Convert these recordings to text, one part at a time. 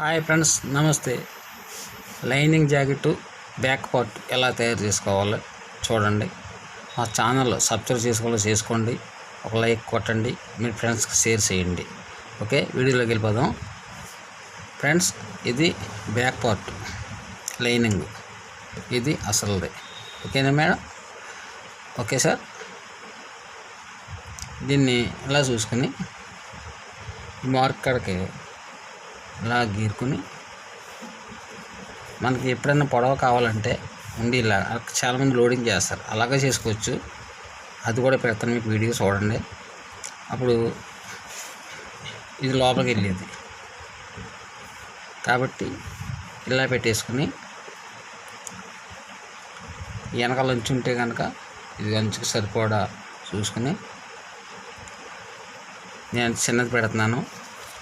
Hi friends నమస్తే. Lining jacket back part ఎలా తయారు చేసుకోవాలో చూడండి. మా ఛానల్ సబ్స్క్రైబ్ చేసుకోవాలో చేసుకోండి. ఒక లైక్ కొట్టండి. మీ ఫ్రెండ్స్కి షేర్ చేయండి. ఓకే వీడియోలోకి వెళ్ళిపోదాం. ఫ్రెండ్స్ ఇది బ్యాక్ పార్ట్ లైనింగ్. ఇది అసలుది. ఓకేనా మేడం? Okay sir. దీన్ని ఇలా చూసుకొని మార్క్ ఇలా గీరుకుని మనకి ఎప్పుడైనా పొడవ కావాలంటే ఉండి ఇలా చాలామంది లోడింగ్ చేస్తారు. అలాగే చేసుకోవచ్చు. అది కూడా పెడతాను మీకు వీడియో చూడండి. అప్పుడు ఇది లోపలికి వెళ్ళేది. కాబట్టి ఇలా పెట్టేసుకుని వెనకాల అంచు ఉంటే కనుక ఇది అంచుకు సరిపోడా చూసుకుని నేను చిన్నది పెడుతున్నాను.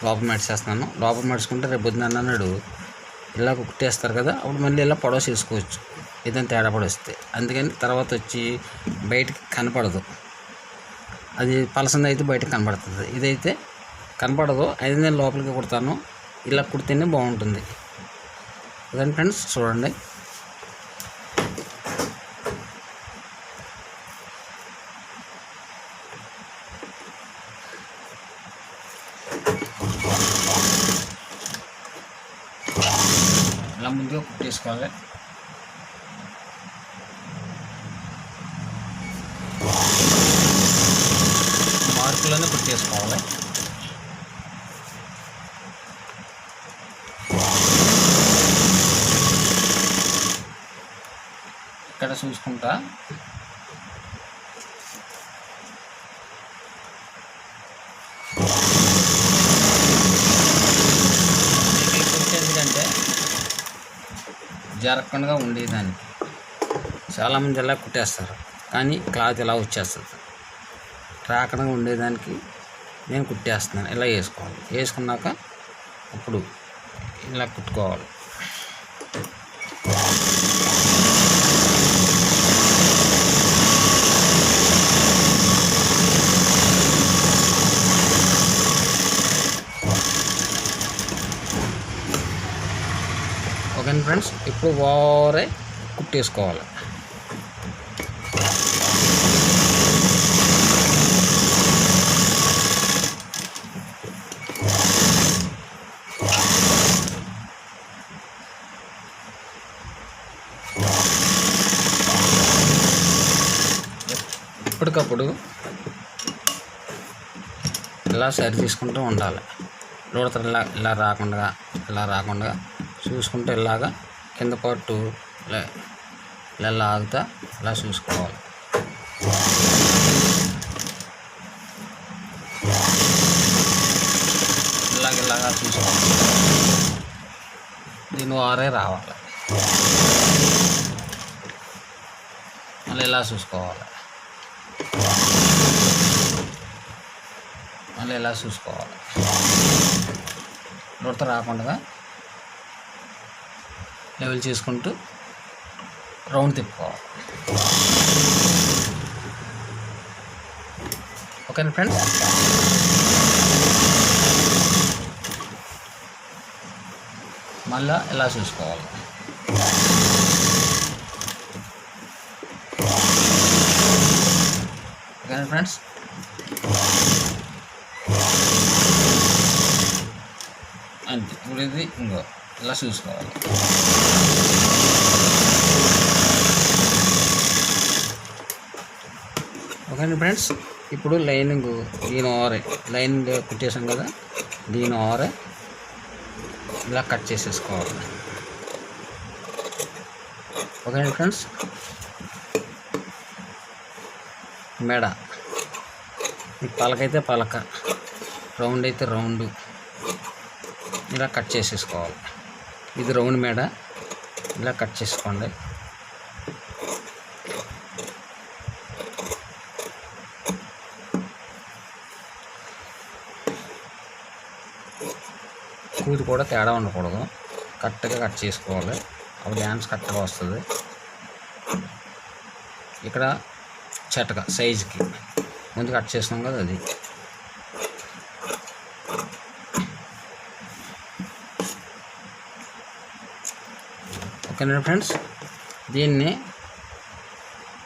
లోపల మెడిసేస్తున్నాను. లోపల మెడుచుకుంటే రేపు పొద్దున్న అన్నాడు ఇలా కుట్టేస్తారు కదా అప్పుడు మళ్ళీ ఇలా పొడవ చేసుకోవచ్చు. ఏదైనా తేడా పడొస్తే. అందుకని తర్వాత వచ్చి బయటికి కనపడదు. అది పలసంది అయితే బయటకు కనపడుతుంది. ఇదైతే కనపడదు. అయితే నేను లోపలికి కుడతాను. ఇలా కుడితేనే బాగుంటుంది. అదే ఫ్రెండ్స్? చూడండి. ఇలా ముందుగా కుట్టేసుకోవాలి మార్కులోనే కుట్టేసుకోవాలి ఇక్కడ చూసుకుంటా. జరగకుండా ఉండేదానికి. చాలామంది ఇలా కుట్టేస్తారు. కానీ క్లాత్ ఇలా వచ్చేస్తుంది? రాకుండా ఉండేదానికి నేను కుట్టేస్తున్నాను. ఇలా వేసుకోవాలి. వేసుకున్నాక అప్పుడు ఇలా కుట్టుకోవాలి ఓకేనా ఫ్రెండ్స్ ఇప్పుడు ఓవరే కుట్టేసుకోవాలి. ఇప్పటికప్పుడు ఇలా సరి తీసుకుంటూ ఉండాలి. లోడతలు ఇలా ఇలా రాకుండా ఇలా రాకుండా చూసుకుంటూ ఇలాగా కింద పట్టు ఇలా ఇలా ఇలా చూసుకోవాలి. ఇలాగ ఇలాగా చూసుకోవాలి. దీని వారే రావాలి. మళ్ళీ ఇలా చూసుకోవాలి. మళ్ళీ ఇలా చూసుకోవాలి. ఉడత రాకుండా లెవెల్ చేసుకుంటూ రౌండ్ తిప్పుకోవాలి. ఓకేనా ఫ్రెండ్స్? మళ్ళా ఇలా చూసుకోవాలి? ఓకేనా ఫ్రెండ్స్? అంతే. ఇప్పుడు ఇది ఇంకో. ఇలా చూసుకోవాలి? ఓకే ఫ్రెండ్స్ ఇప్పుడు లైనింగ్ దీని ఓవరే లైనింగ్ కుట్టేసాం కదా దీని ఓవరే ఇలా కట్ చేసేసుకోవాలి. ఓకే ఫ్రెండ్స్ మెడ. పలకైతే పలక రౌండ్ అయితే రౌండ్. ఇలా కట్ చేసేసుకోవాలి. ఇది రౌండ్ మేడ. ఇలా కట్ చేసుకోండి. కూది కూడా తేడా ఉండకూడదు. కరెక్ట్గా కట్ చేసుకోవాలి. అప్పుడు డ్యాన్స్ కరెక్ట్గా వస్తుంది. ఇక్కడ చెటక సైజుకి. ముందు కట్ చేసినాం కదా అది. ఓకేనా ఫ్రెండ్స్? దీన్ని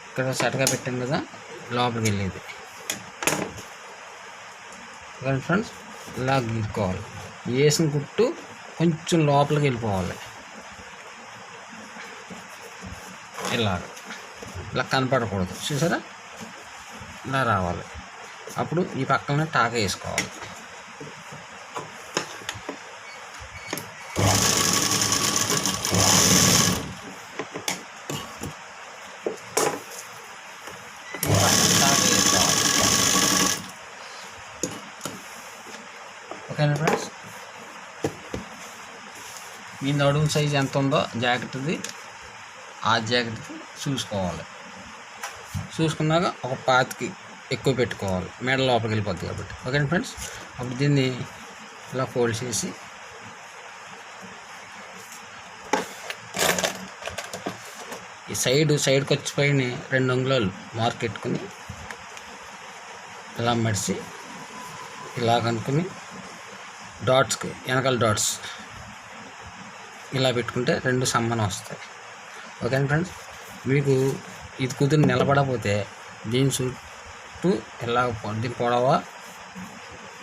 ఇక్కడ సెటగా పెట్టాం కదా లోపలికి వెళ్ళేది. Okay friends? ఇలా గీరుకోవాలి వేసిన కుట్టు కొంచెం లోపలికి వెళ్ళిపోవాలి. ఇలా. ఇలా కనపడకూడదు. చూసారా? ఇలా రావాలి. అప్పుడు ఈ పక్కన టాక వేసుకోవాలి. ఈ ఓకేనా ఫ్రెండ్స్ మీ నడుము సైజ్ ఎంత ఉందో జాకెట్ది ఆ జాకెట్ది చూసుకోవాలి. చూసుకున్నాక ఒక పాతికి ఎక్కువ పెట్టుకోవాలి. మెడ లోపలికి వెళ్ళిపోద్ది కాబట్టి. ఓకేనా ఫ్రెండ్స్ అప్పుడు దీన్ని ఇలా ఫోల్డ్ చేసి ఈ సైడ్ సైడ్కి వచ్చి పైన రెండు అంగుళాలు మార్క్ పెట్టుకుని ఇలా మడిచి ఇలా డాట్స్కి వెనకాల డాట్స్ ఇలా పెట్టుకుంటే రెండు సమానం వస్తాయి. ఓకేనా ఫ్రెండ్స్? మీకు ఇది కుదిరి నిలబడకపోతే దీని చుట్టూ ఇలా దీని పొడవ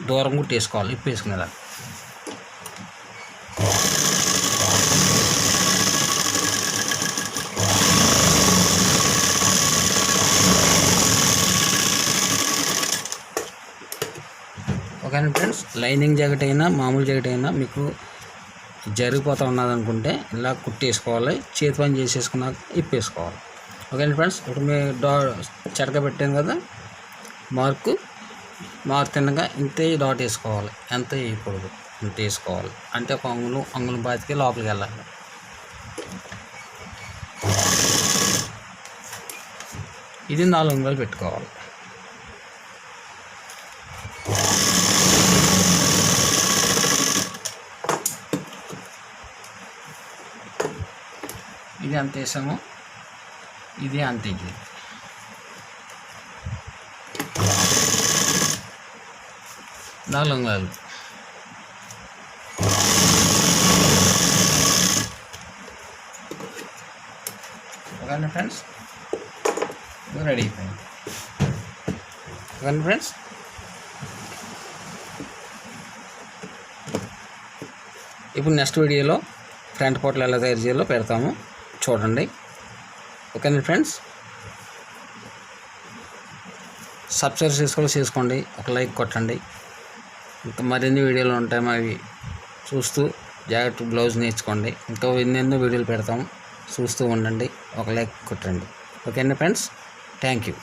దూరం కూడా వేసుకోవాలి ఇప్పేసుకునేలా ఓకేనా ఫ్రెండ్స్ లైనింగ్ జాకెట్ అయినా మామూలు జాకెట్ అయినా మీకు జరిగిపోతూ ఉన్నది అనుకుంటే ఇలా కుట్టేసుకోవాలి. చేతి పని చేసేసుకున్నాక ఇప్పేసుకోవాలి. ఓకేనా ఫ్రెండ్స్ ఇప్పుడు మీ డా చెడక పెట్టాను కదా మార్కు మార్క్ తిన్నగా ఇంతే డాట్ వేసుకోవాలి. ఎంత వేయకూడదు ఇంత వేసుకోవాలి. అంటే ఒక అంగుళం అంగుళం బాతికి లోపలికి వెళ్ళాలి. ఇది నాలుగు అంగుళాలు పెట్టుకోవాలి. అంత వేసాము ఇది అంతే ఇది. నాలుగు అంగుళాలు. ఓకేనా ఫ్రెండ్స్. రెడీ అయిపోయింది. ఓకేనా ఫ్రెండ్స్. ఇప్పుడు నెక్స్ట్ వీడియోలో ఫ్రంట్ పోర్ట్లు ఎలా తయారు చేయాలో పెడతాము. చూడండి. ఓకేనా ఫ్రెండ్స్ సబ్స్క్రైబ్ చేసుకోవాలి చేసుకోండి. ఒక లైక్ కొట్టండి. ఇంకా మరిన్ని వీడియోలు ఉంటాయి అవి చూస్తూ జాకెట్ బ్లౌజ్ నేర్చుకోండి. ఇంకా ఎన్నెన్నో వీడియోలు పెడతాం. చూస్తూ ఉండండి. ఒక లైక్ కొట్టండి. ఓకేనా ఫ్రెండ్స్ థ్యాంక్ యూ